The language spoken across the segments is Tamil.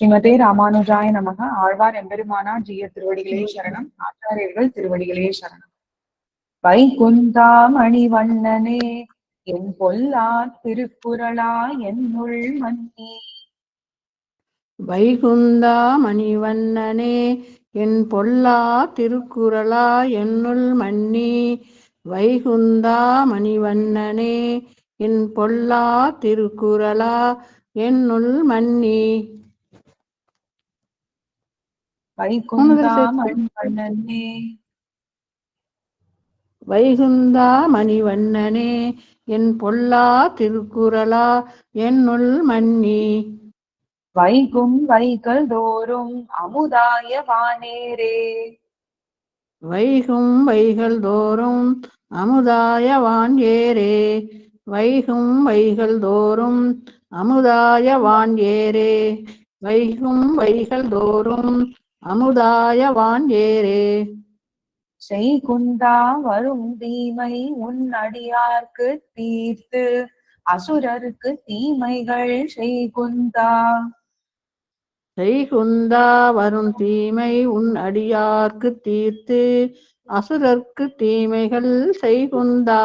ஸ்ரீமதே ராமானுஜாய நமக. ஆழ்வார் எம்பெருமானா ஜீய திருவடிகளே சரணம். ஆச்சாரியர்கள் திருவடிகளே சரணம். வைகுந்தா மணிவண்ணனே என் பொல்லா திருக்குறளா என்னுள் மன்னி. வைகுந்தா மணிவண்ணனே என் பொல்லா திருக்குறளா என்னுள் மன்னி. வைகுந்தா மணிவண்ணனே என் பொல்லா திருக்குறளா என்னுள் மன்னி. வைகுந்தா. மணிவண்ணனே. வைகுந்தா மணிவண்ணனே என் பொல்லா திருக்குறளா என்னுள் மன்னி. வைகும் வைகள் தோறும் அமுதாய வானேரே. வைகும் வைகள் தோறும் அமுதாய வான் ஏரே வைகும் வைகள் தோறும் அமுதாய வான் ஏரே வைகும் வைகள் தோறும் அமுதாய வான் ஏரே செய்குந்தா வரும் தீமை உன் அடியார்க்கு தீர்த்து அசுரருக்கு தீமைகள் செய்குந்தா செய்குந்தா வரும் தீமை உன் அடியார்க்கு தீர்த்து அசுரர்க்கு தீமைகள் செய்குந்தா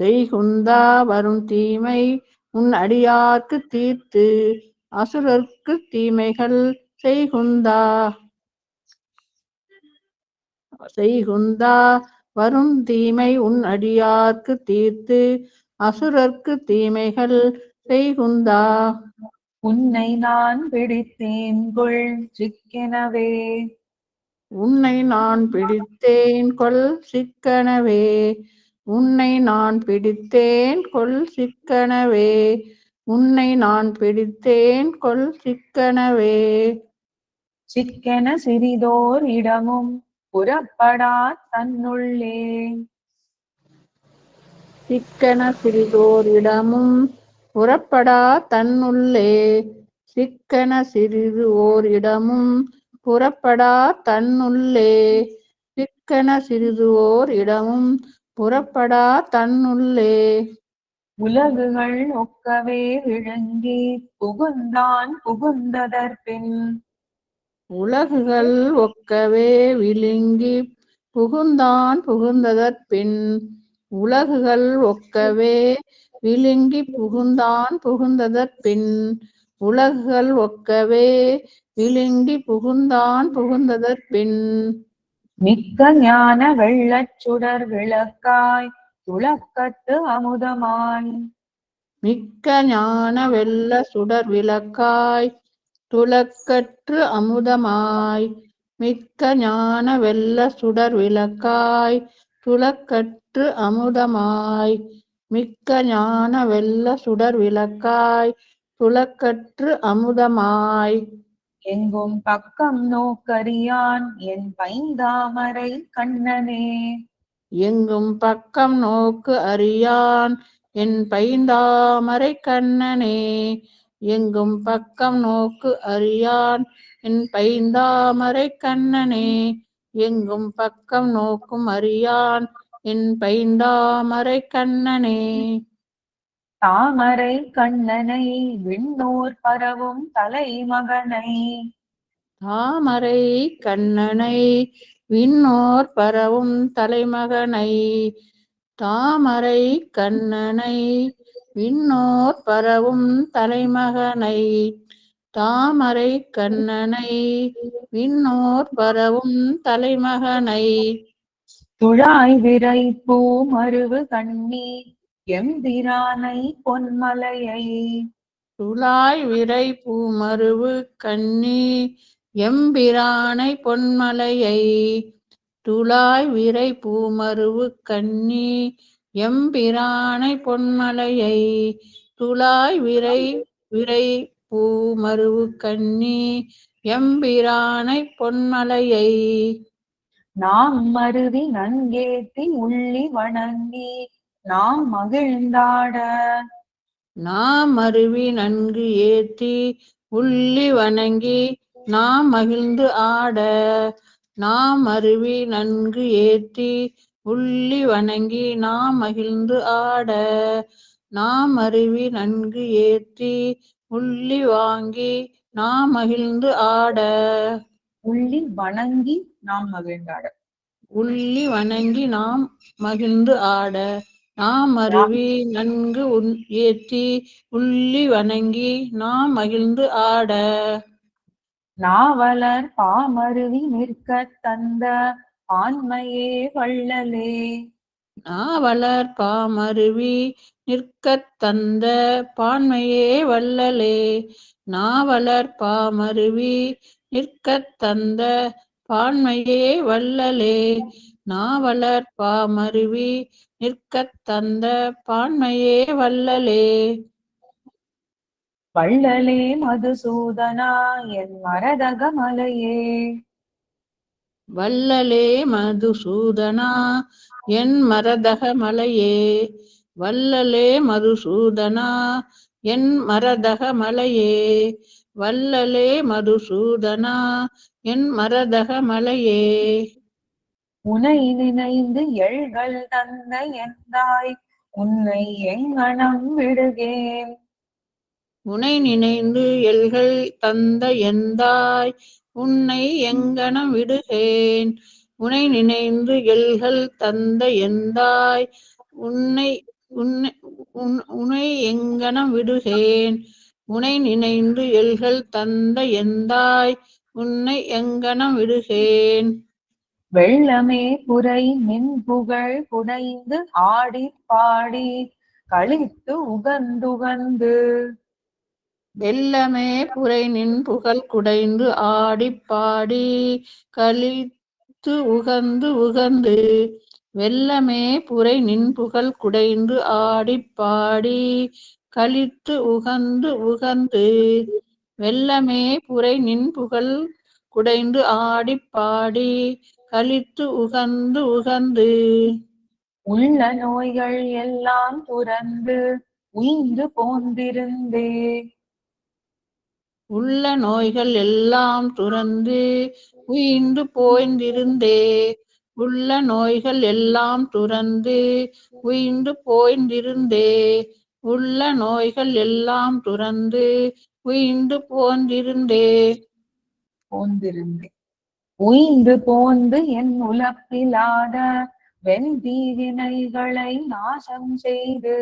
செய்குந்தா வரும் தீமை உன் அடியார்க்கு தீர்த்து அசுரர்க்கு தீமைகள் செய்குந்தா. செய்குந்தா வரும் தீமை உன் அடியார்க்கு தீர்த்து அசுரர்க்கு தீமைகள் செய்குந்தா. உன்னை நான் பிடித்தேன் கொள் சிக்கெனவே. உன்னை நான் பிடித்தேன் கொல் சிக்கனவே. உன்னை நான் பிடித்தேன் கொல் சிக்கனவே. உன்னை நான் பிடித்தேன் கொல் சிக்கனவே. சிக்கென சிறிதோர் இடமும் புறப்படா தன்னுள்ளே. சிக்கன சிறிதோர் இடமும் புறப்படா தன்னுள்ளே. சிக்கன சிறிது ஓர் இடமும் புறப்படா தன்னுள்ளே. சிக்கன சிறிது ஓர் இடமும் புறப்படா தன்னுள்ளே. உலகுகள் ஒக்கவே விழுங்கி புகுந்தான் புகுந்ததற்பின் உலகுகள் ஒக்கவே விழுங்கி புகுந்தான் புகுந்ததற்பின் உலகுகள் ஒக்கவே விழுங்கி புகுந்தான் புகுந்ததற்பின் உலகுகள் ஒக்கவே விழுங்கி புகுந்தான் புகுந்ததற்பின் மிக்க ஞான வெள்ளச் சுடர் விளக்காய் துளக்கத்து அமுதமாய் மிக்க ஞான வெள்ள சுடர் விளக்காய் துளக்கற்று அமுதமாய் மிக்க ஞான வெள்ள சுடர் விளக்காய் துளக்கற்று அமுதமாய் மிக்க ஞான வெள்ள சுடர் விளக்காய் துளக்கற்று அமுதமாய். எங்கும் பக்கம் நோக்கறியான் என் பைந்தாமரை கண்ணனே. எங்கும் பக்கம் நோக்கு அறியான் என் பைந்தாமரை கண்ணனே. எங்கும் பக்கம் நோக்கு அறியான். என் பைந்தாமரை கண்ணனே எங்கும் பக்கம் நோக்கும் அறியான். என் பைந்தாமரை கண்ணனே. தாமரை கண்ணனை விண்ணோர் பரவும் தலைமகனை. தாமரை கண்ணனை விண்ணோர் பரவும் தலைமகனை. தாமரை கண்ணனை விண்ணோர் பரவும் தலைமகனை தாமரை கண்ணனை. விண்ணோர் பரவும் தலைமகனை. துழாய் விரை பூ மருவு கண்ணி எம்பிரானை பொன்மலையை. துளாய் விரை பூமருவு கண்ணி எம்பிரானை பொன்மலையை. துளாய் விரை பூமருவு கண்ணி எம்பிரானை பொன்மலையை துளாய் விரை விரை பூமருவு கண்ணி எம்பிரானை பொன்மலையை நாம் மருதி நன்கேத்தி உள்ளி வணங்கி நாம் மகிழ்ந்தாட. நாம் அருவி நன்கு ஏத்தி உள்ளி வணங்கி நாம் மகிழ்ந்து ஆட. நாம் அருவி நன்கு ஏத்தி உள்ளி வணங்கி நாம் மகிழ்ந்து ஆட நாம் அருவி நன்கு ஏத்தி உள்ளி வாங்கி நாம் மகிழ்ந்து ஆட. உள்ளி வணங்கி நாம் மகிழ்ந்தாட உள்ளி வணங்கி நாம் மகிழ்ந்து ஆட நாம் அருவி நன்கு ஏற்றி உள்ளி வணங்கி நாம் மகிழ்ந்து ஆட. நாவலர் பாமருவி நிற்க தந்த ஆண்மையே வள்ளலே. நாவலர் பாமருவி நிற்கத் தந்த பான்மையே வள்ளலே. நாவலர் பாமருவி நிற்கத் தந்த பான்மையே வள்ளலே. நாவலர் பாமருவி நிற்கத் தந்த பான்மையே வள்ளலே. வள்ளலே மதுசூதனா என் மரதக வள்ளலே மதுசூதனா என் மரதக மலையே. வள்ளலே மதுசூதனா என் மரதக மலையே. வள்ளலே மதுசூதனா என் மரதக மலையே. உனை நினைந்து எழ்கள் தந்த எந்தாய் உன்னை எங்கனம் விடுகேன். உனை நினைந்து எல்கள் தந்த எந்தாய் உன்னை எங்கனம் விடுகேன். உனை நினைந்து எல்கள் தந்த எந்தாய்? உன்னை உன்னை உன்- உனை எங்கனம் விடுகேன். உனை நினைந்து எல்கள் தந்த எந்தாய்? உன்னை எங்கனம் விடுகேன். வெள்ளமே புரை மின் புகழ் புனைந்து ஆடி பாடி கழித்து உகந்துகந்து. வெள்ளமே புரை நின் புகழ் குடைந்து ஆடிப்பாடி பாடி உகந்து உகந்து வெள்ளமே புரை நின் புகழ் குடைந்து ஆடிப்பாடி பாடி உகந்து உகந்து வெள்ளமே புரை நின் புகழ் குடைந்து ஆடிப்பாடி பாடி உகந்து உகந்து. உள்ள நோய்கள் எல்லாம் துறந்து உயிந்து போந்திருந்தே. உள்ள நோய்கள் எல்லாம் துறந்து உயிர்ந்து போய்ந்திருந்தே. உள்ள நோய்கள் எல்லாம் துறந்து உயிர்ந்து போய்ந்திருந்தே. உள்ள நோய்கள் எல்லாம் துறந்து உயிர்ந்து போந்திருந்தே. போந்திருந்தே. உயிந்து போந்து என் உலப்பிலாத வெண்தீவினைகளை நாசம் செய்து.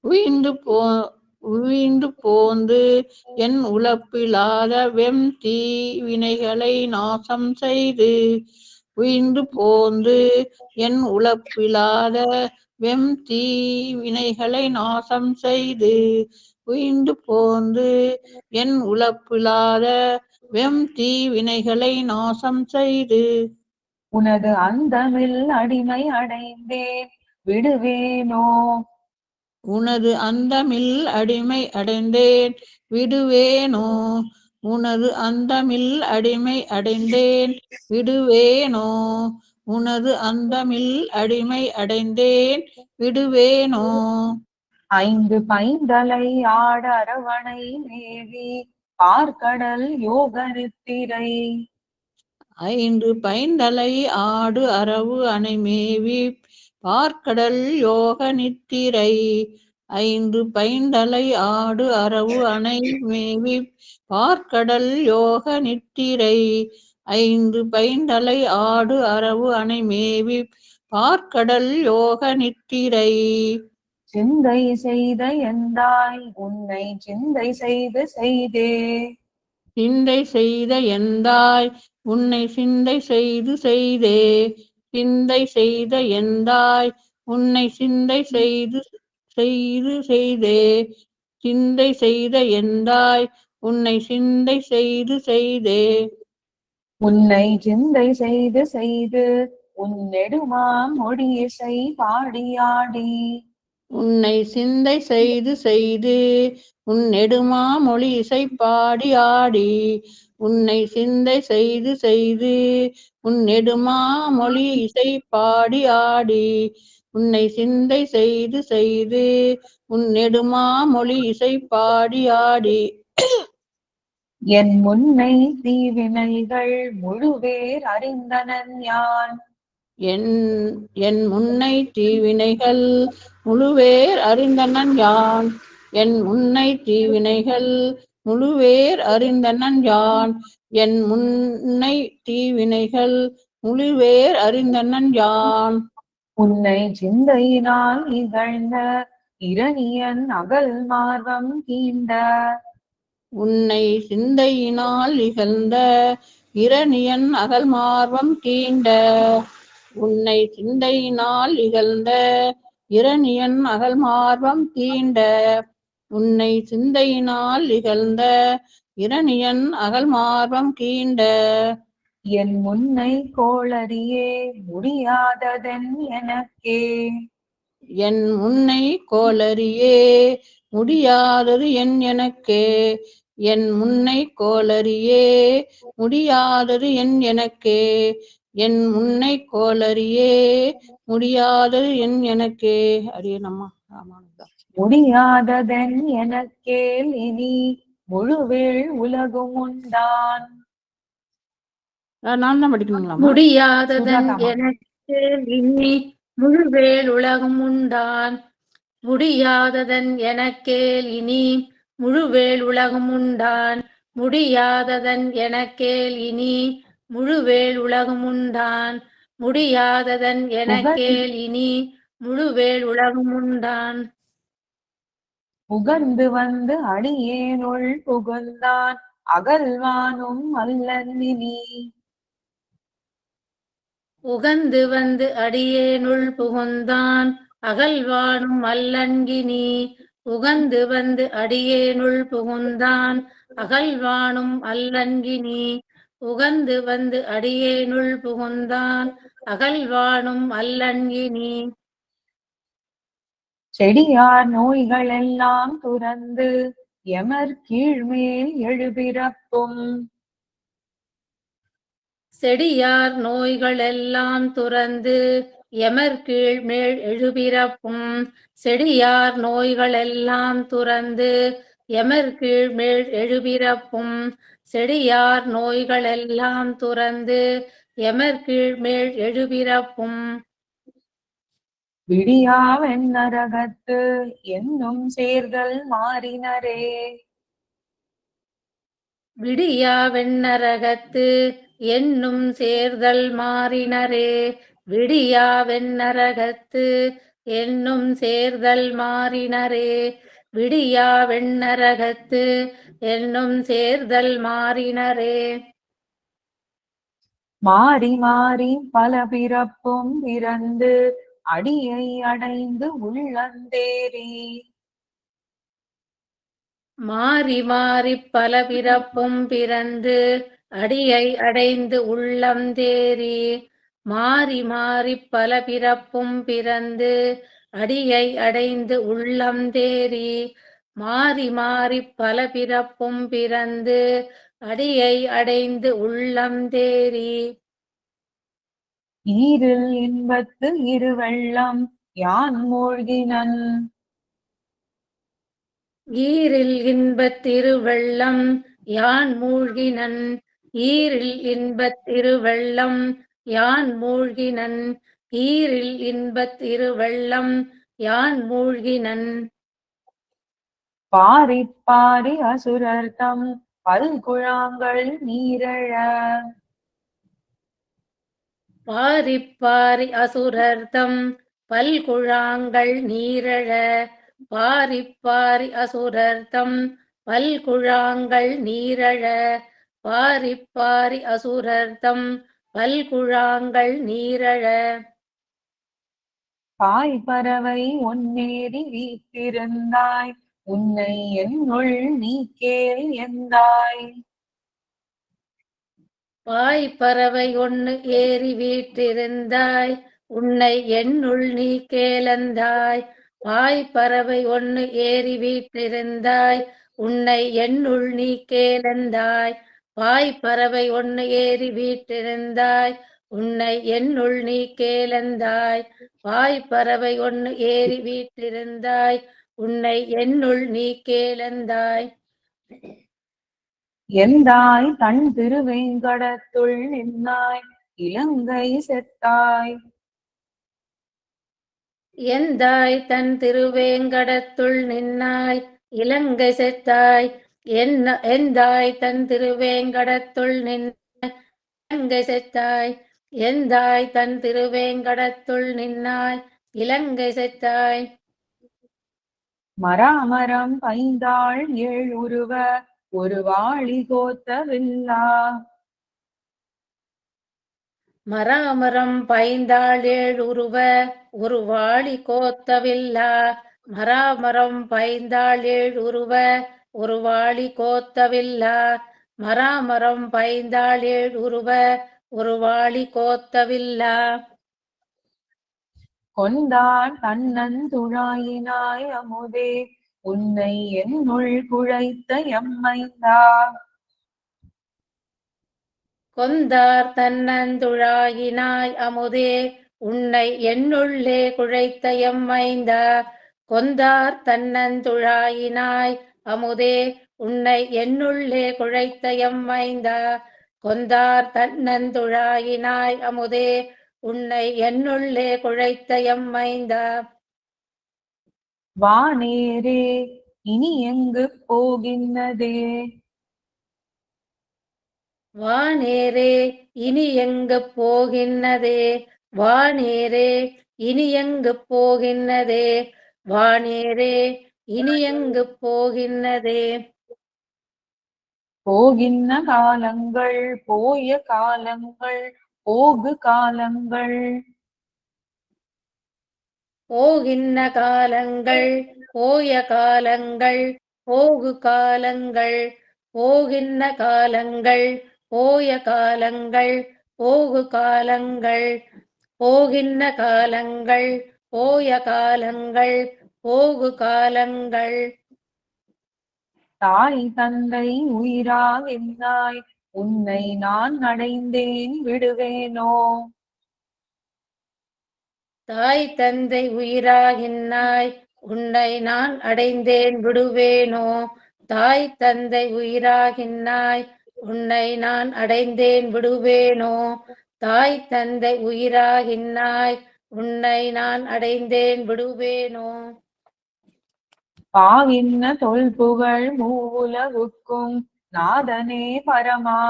உயிர்ந்து போ உவிந்து போந்து என் உழப்பிலாத வெம் தீ வினைகளை நாசம் செய்து உயிர்ந்து போந்து என் உழப்பிலாத வெம் தீ வினைகளை நாசம் செய்து உயிர்ந்து போந்து என் உழப்பிலாத வெம் தீ வினைகளை நாசம் செய்து உனது அந்தமில் அடிமை அடைந்தேன். விடுவேனோ உனது அந்தமில் அடிமை அடைந்தேன் விடுவேனோ? உனது அந்தமில் அடிமை அடைந்தேன் விடுவேனோ? உனது அந்தமில் அடிமை அடைந்தேன் விடுவேனோ? ஐந்து பைந்தலை ஆட அரவணை மேவி பார்க்கடல் யோகரித்திரை. ஐந்து பைந்தலை ஆடு அரவு அணைமேவி பார்க்கடல் யோக நித்திரை ஐந்து பைந்தலை ஆடு அரவு அணை மேவி பார்க்கடல் யோக நித்திரை ஐந்து பைந்தலை ஆடு அரவு அணை மேவி பார்க்கடல் யோக நித்திரை சிந்தை செய்த எந்தாய்? உன்னை சிந்தை செய்து செய்தே. சிந்தை செய்த எந்தாய்? உன்னை சிந்தை செய்து செய்தே சிந்தை செய்த எந்தாய்? உன்னை சிந்தை செய்து செய்து செய்தே சிந்தை செய்த எந்தாய்? உன்னை சிந்தை செய்து செய்தே. உன்னை சிந்தை செய்து செய்து உன் நெடுமாம் மொழியிசை பாடியாடி உன்னை சிந்தை செய்து செய்து உன் நெடுமா மொழி இசை பாடி ஆடி. உன்னை சிந்தை செய்து செய்து உன் நெடுமா மொழி இசை பாடி ஆடி உன்னை சிந்தை செய்து செய்து உன் நெடுமா மொழி இசை பாடி ஆடி. என் முன்னை தீவினைகள் முழுவேர் அறிந்தனன் யான்? என் என் முன்னை தீவினைகள் முழுவேர் அறிந்தனன் யான்? என் முன்னை தீவினைகள் முழுவேர் அறிந்தனன் யான் என் முன்னை தீவினைகள் முழுவேர் அறிந்தனன் யான் உன்னை சிந்தையினால் இகழ்ந்த இரணியன் அகல் மார்வம் கீண்ட உன்னை சிந்தையினால் இகழ்ந்த இரணியன் அகல் மார்வம் கீண்ட உன்னை சிந்தையினால் இகழ்ந்த இரணியன் அகல் மார்வம் கீண்ட உன்னை சிந்தையினால் இகழ்ந்த இரணியன் அகல் மார்வம் கீண்ட என் முன்னை கோளறியே முடியாததென் எனக்கே. என் முன்னை கோளறியே முடியாதது என் எனக்கே. என் முன்னை கோளறியே முடியாதது என் எனக்கே. என் முன்னை கோளறியே முடியாதது என் எனக்கே. அரிய நம்மா ராமானுஜா. முடியாததென் எனக்கேல் இனி முழுவேள் உலகும் உண்டான். நான் தான் முடியாததன் சுஜாதாம்மா. எனக்கு இனி முழுவேல் உலகம் உண்டான். முடியாததன் எனக்கேல் இனி முழுவேல் உலகம் உண்டான். முடியாததன் எனக்கேல் இனி முழுவேல் உலகம் உண்டான். முடியாததன் எனக்கேல் இனி முழுவேல் உலகம் உண்டான். புகழ்ந்து வந்து அடியேனுள் புகுந்தான் அகல்வானும் அல்லந்தினி உகந்து வந்து அடியேனுள் புகுந்தான் அகல்வானும் அல்லன்கினி உகந்து வந்து அடியேனுள் புகுந்தான் அகல்வானும் அல்லன்கினி உகந்து வந்து அடியேனுள் புகுந்தான் அகல்வானும் அல்லன்கினி செடியார் நோய்கள் எல்லாம் துறந்து எமர் கீழ்மேல் எழுபிறப்பும். செடியார் நோய்கள் எல்லாம் துறந்து எமர் கீழ் மேல் எழுபிறப்பும். செடியார் நோய்கள் எல்லாம் துறந்து எமர் கீழ் மேல் எழுபிறப்பும். செடியார் நோய்கள் எல்லாம் துறந்து எமர் கீழ் மேல் எழுபிறப்பும். விடியாவென் நரகத்து என்னும் சேர்தல் மாறினரே. விடியா வெண்ணரகத்து என்னும் சேர்தல் மாறினரே. விடியா வெண்ணரகத்து என்னும் சேர்தல் மாறினரே. விடியா வெண்ணரகத்து என்னும் சேர்தல் மாறினரே. மாறி மாறி பல பிறப்பும் பிறந்து அடியை அடைந்து உள்ளந்தேரே மாறி மாறி பல பிறப்பும் பிறந்து அடியை அடைந்து உள்ளம் தேறி மாறி மாறி பல பிறப்பும் பிறந்து அடியை அடைந்து உள்ளம் தேறி மாறி மாறி பல பிறப்பும் பிறந்து அடியை அடைந்து உள்ளம் தேறி ஈரில் இன்பத்து இருவெள்ளம் யான் மூழ்கினன்? ஈரில் இன்பத் திருவெள்ளம் யான் மூழ்கினன்? ஈரில் இன்பத் திருவெள்ளம் யான் மூழ்கினன்? ஈரில் இன்பத் திருவெள்ளம் யான் மூழ்கினன்? பாரி பாரி அசுரர்த்தம் பல்குழாங்கள் நீரழ பாரி பாரி அசுரர்தம் பல்குழாங்கள் நீரழ பாரி பாரி அசுரர்த்தம் பல்குழாங்கள் நீரழ பாரி பாரி அசுரர்த்தம் பல்குழாங்கள் நீரழ. பாய் பறவை ஒன்னேறி வீத்திருந்தாய் உன்னை என்னுள் நீ கேள் எந்தாய் பாய் பறவை ஒன்னு ஏறி வீட்டிருந்தாய். உன்னை என்னுள் நீ கேளந்தாய். பாய் பறவை ஒன்னு ஏறி வீட்டிருந்தாய். உன்னை என்னுள் நீ கேளந்தாய். பாய் பறவை ஒன்னு ஏறி வீட்டிருந்தாய். உன்னை என்னுள் நீ கேளந்தாய். பாய் பறவை ஒன்னு ஏறி வீட்டிருந்தாய். உன்னை என்னுள் நீ கேளந்தாய். எந்தாய் தன் திருவேங்கடத்துள் நின்னாய் இலங்கை செத்தாய். எந்தாய் தன் திருவேங்கடத்துள் நின்னாய் இலங்கை செத்தாய். என்ன எந்தாய் தன் திருவேங்கடத்துள் நின்ன இலங்கை செத்தாய். எந்தாய் தன் திருவேங்கடத்துள் நின்னாய் இலங்கை செத்தாய். மராமரம் பைந்தாள் ஏழ் உருவ ஒரு வாளி கோத்தவில்லா. மராமரம் பைந்தாள் ஏழுருவ ஒரு வாளி கோத்தவில்லா. மராமரம் பைந்தாள் ஏழுருவ ஒரு வாளி கோத்தவில்லா. மராமரம் பைந்தாள் ஏழுருவ ஒரு வாளி கோத்தவில்லா. கொண்டான் தன்னந்துழாயினாய் அமுதே. உன்னை என்னுள் குழைத்த எம்மைந்தா கொந்தார் தன்னந்துழாயினாய் அமுதே உன்னை என்னுள்ளே குழைத்த எம்மைந்தா கொந்தார் தன்னந்துழாயினாய் அமுதே உன்னை என்னுள்ளே குழைத்த எம்மைந்தா கொந்தார் தன்னந்துழாயினாய் அமுதே உன்னை என்னுள்ளே குழைத்த எம்மைந்தா வானேரே இனி எங்கு போகின்னதே? வானேரே இனி எங்கு போகின்னதே? வானேரே இனி எங்கு போகின்னதே? வானேரே இனி எங்கு போகின்னதே? போகின்ன காலங்கள் போய காலங்கள் போகு காலங்கள். போகின்ன காலங்கள் போய காலங்கள் ஓகு காலங்கள் போகின்ன காலங்கள் போய காலங்கள் ஓகு காலங்கள் போகின்ன காலங்கள் போய காலங்கள் போகு காலங்கள். தாய் தந்தை உயிராகின்றாய் உன்னை நான் அடைந்தேன் விடுவேனோ? தாய் தந்தை உயிராகின்னாய் உன்னை நான் அடைந்தேன் விடுவேனோ? தாய் தந்தை உயிராகின்னாய் உன்னை நான் அடைந்தேன் விடுவேனோ? தாய் தந்தை உயிராகின்னாய் உன்னை நான் அடைந்தேன் விடுவேனோ? பாவின்ன தொல்புகழ் மூவுலகுக்கும் நாதனே பரமா.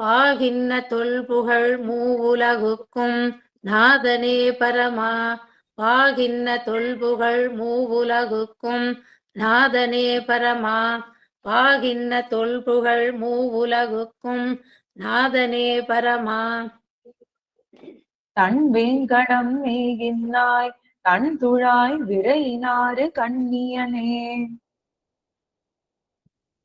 பாகின்ன தொல்புகழ் மூவுலகுக்கும் நாதனே பரமா. பாகின்ன தொல்புகழ் மூவுலகுக்கும் நாதனே பரமா. பாகின்ன தொல்புகழ் மூவுலகுக்கும் நாதனே பரமா. தன் வேங்கடம் மேகின்னாய் தன் துழாய் விரையினாறு கண்ணியனே.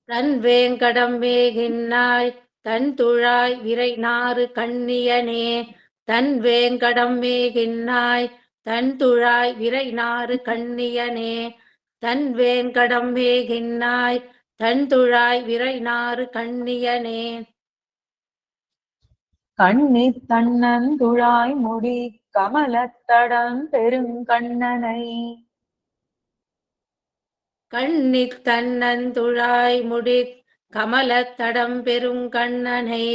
தன் வேங்கடம் மேகின்னாய் தன் துழாய் விரை நாறு கண்ணியனே தன் வேங்கடம் மேகின்னாய் தன் துழாய் விரை நாறு கண்ணியனே தன் வேங்கடம் மேகின்னாய் தன் துழாய் விரை நாறு கண்ணியனே. கண்ணி தன்னன் துழாய் முடி கமலத்தடம் பெருங்கண்ணனை கண்ணித் தன்னந்துழாய் முடி கமலத்தடம் பெருங்கண்ணனை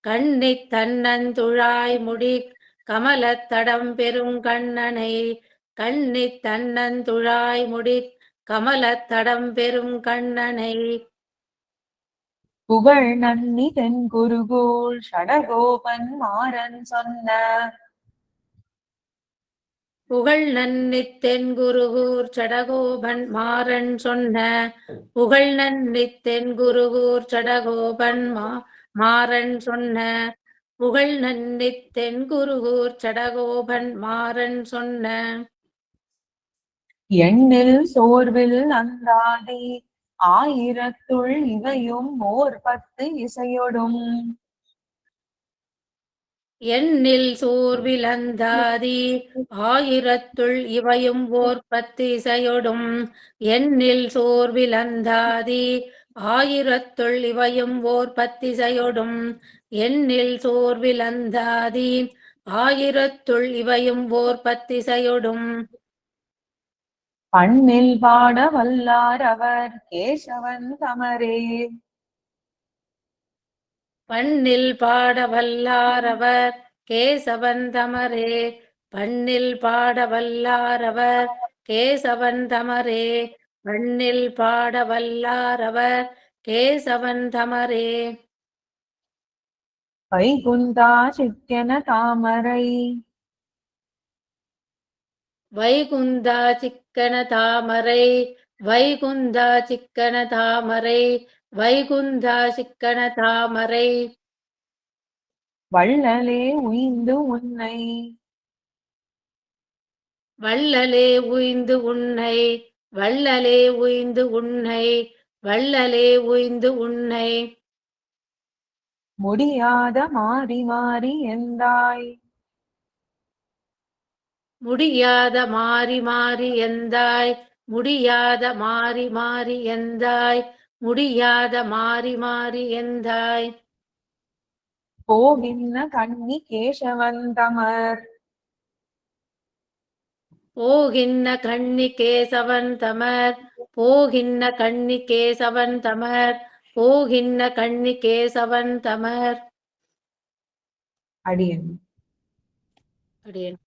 கண்ணி தன்னந்துழாய் முடி கமலத்தடம் பெருங்கண்ணனை கண்ணித் தன்னந்துழாய் முடி கமலத்தடம் பெருங்கண்ணனை. புகழ் நன்னி தென்குருகூர் ஷடகோபன் மாறன் சொன்ன புகழ் நன்னித் தென்குருகூர் சடகோபன் மாறன் சொன்ன புகழ் நன்னித் தென்குருகூர் சடகோபன் மா மாறன் சொன்ன புகழ் நன்னித் தென்குருகூர் சடகோபன் மாறன் சொன்ன. எண்ணில் சோர்வில் அந்தாதி ஆயிரத்துள் இவையும் ஓர் பத்து இசையொடும். எண்ணில் சோர்விலந்தாதி ஆயிரத்துள் இவையும் ஓர் பத்திசையொடும். எண்ணில் சோர்வில் அந்தாதி ஆயிரத்துள் இவையும் ஓர் பத்திசையொடும். எண்ணில் சோர்வில் அந்தாதி ஆயிரத்துள் இவையும் ஓர் பத்திசையொடும். பண்ணில் பாட வல்லார் அவர் கேசவன் தமரே. பண்ணில் பாட வல்லாரவர் கேசவன் தமரே. பண்ணில் பாட வல்லாரவர் கேசவன் தமரே. பண்ணில் பாட வல்லாரவர் கேசவன் தமரே. வைகுந்தா சித்தியன தாமரை. வைகுந்தா சிக்கன தாமரை. வைகுந்தா சிக்கன தாமரை. வைகுந்தா சிக்கன தாமரை வள்ளலே உய்ந்து உன்னை. வள்ளலே உய்ந்து உன்னை. வள்ளலே உய்ந்து உன்னை. வள்ளலே உய்ந்து உன்னை. முடியாத மாறி மாறி எந்தாய்? முடியாத மாறி மாறி எந்தாய்? முடியாத மாறி மாறி எந்தாய்? முடியாத மாறி மாறி எந்தாய்? போகின்ன கண்ணி கேசவந்தமர் போகின்ன கண்ணி கேசவன் தமர். போகின்ன கண்ணி கேசவன் தமர். போகின்ன கண்ணி கேசவன் தமர். அடியன். அடியேன்.